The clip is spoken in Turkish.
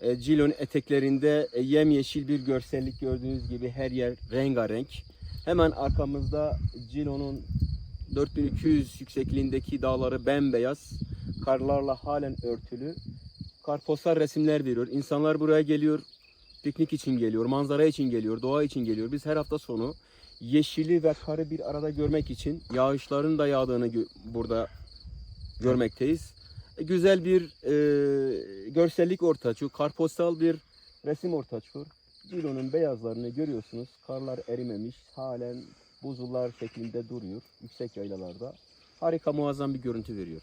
E, Cilon eteklerinde e, yemyeşil bir görsellik gördüğünüz gibi her yer rengarenk. Hemen arkamızda Cilon'un 4200 yüksekliğindeki dağları bembeyaz. Karlarla halen örtülü. Karpostal resimler veriyor. İnsanlar buraya geliyor. Piknik için geliyor, manzara için geliyor, doğa için geliyor. Biz her hafta sonu yeşili ve karı bir arada görmek için yağışların da yağdığını burada görmekteyiz. E, Güzel bir e, görsellik ortaya çıkıyor. Karpostal bir resim ortaya çıkıyor. Cilo'nun beyazlarını görüyorsunuz. Karlar erimemiş. Halen buzullar şeklinde duruyor. Yüksek yaylalarda. Harika muazzam bir görüntü veriyor.